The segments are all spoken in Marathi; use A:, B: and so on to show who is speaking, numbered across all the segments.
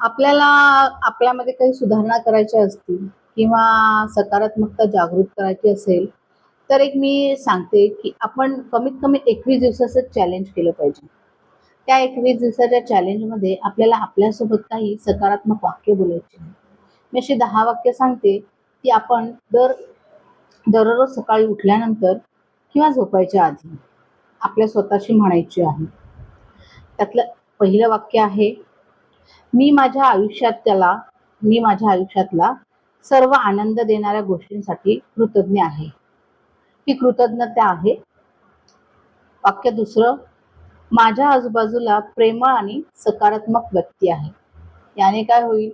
A: आपल्याला आपल्यामध्ये काही सुधारणा करायच्या असतील किंवा सकारात्मकता जागृत करायची असेल तर एक मी सांगते की आपण कमीत कमी एकवीस दिवसाचं चॅलेंज केलं पाहिजे. त्या एकवीस दिवसाच्या चॅलेंजमध्ये आपल्याला आपल्यासोबत काही सकारात्मक वाक्य बोलायचे मी अशी दहा वाक्य सांगते की आपण दर दररोज सकाळी उठल्यानंतर किंवा झोपायच्या आधी आपल्या स्वतःशी म्हणायची आहे. त्यातलं पहिलं वाक्य आहे मी माझ्या आयुष्यात त्याला मी माझ्या आयुष्यातला सर्व आनंद देणाऱ्या गोष्टींसाठी कृतज्ञ आहे. ही कृतज्ञता आहे. वाक्य दुसरं माझ्या आजूबाजूला प्रेमळ आणि सकारात्मक व्यक्ती आहे. याने काय होईल?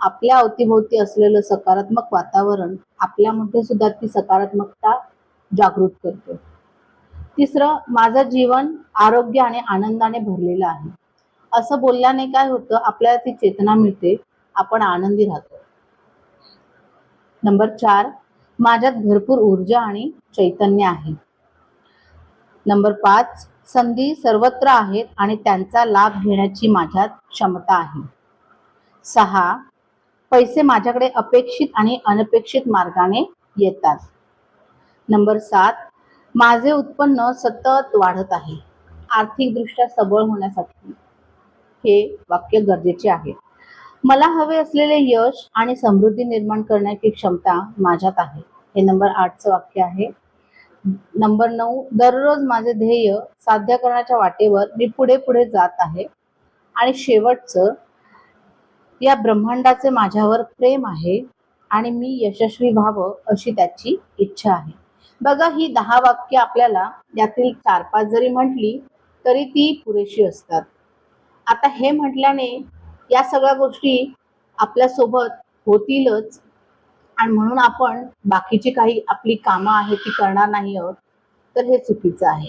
A: आपल्या अवतीभोवती असलेलं सकारात्मक वातावरण आपल्यामध्ये सुद्धा ती सकारात्मकता जागृत करते. तिसरं माझं जीवन आरोग्य आणि आनंदाने भरलेलं आहे. असं बोलल्याने काय होतं? आपल्याला ती चेतना मिळते. आपण आनंदी राहतो. नंबर चार माझ्यात भरपूर ऊर्जा आणि चैतन्य आहे. नंबर पाच संधी सर्वत्र आहेत आणि त्यांचा लाभ घेण्याची माझ्यात क्षमता आहे. सहा पैसे माझ्याकडे अपेक्षित आणि अनपेक्षित मार्गाने येतात. नंबर सात माझे उत्पन्न सतत वाढत आहे. आर्थिकदृष्ट्या सबळ होण्यासाठी. हे वाक्य गरजेचे आहे. मला हवे असलेले यश आणि समृद्धी निर्माण करण्याची क्षमता माझ्यात आहे. हे नंबर आठचं वाक्य आहे. नंबर नऊ दररोज माझे ध्येय साध्य करण्याच्या वाटेवर मी पुढे पुढे जात आहे. आणि शेवटचं या ब्रह्मांडाचे माझ्यावर प्रेम आहे आणि मी यशस्वी व्हावं अशी त्याची इच्छा आहे. बघा ही दहा वाक्य आपल्याला यातील चार पाच जरी म्हटली तरी ती पुरेशी असतात. आता हे म्हटल्याने या सगळ्या गोष्टी आपल्यासोबत होतीलच. आणि म्हणून आपण बाकीची काही आपली कामं आहेत ती करणार नाही आहोत तर हे चुकीचं आहे.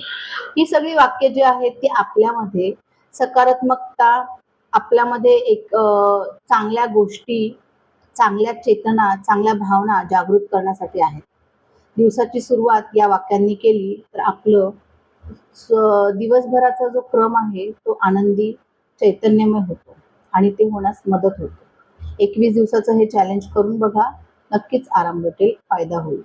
A: ही सगळी वाक्य जी आहेत ती आपल्यामध्ये सकारात्मकता आपल्यामध्ये एक चांगल्या गोष्टी चांगल्या चेतना चांगल्या भावना जागृत करण्यासाठी आहेत. दिवसाची सुरुवात या वाक्यांनी केली तर आपलं दिवसभराचा जो क्रम आहे तो आनंदी चैतन्यमय होतो आणि ते होण्यास मदत होते. एकवीस दिवसाचं हे चॅलेंज करून बघा नक्कीच आराम भेटेल फायदा होईल.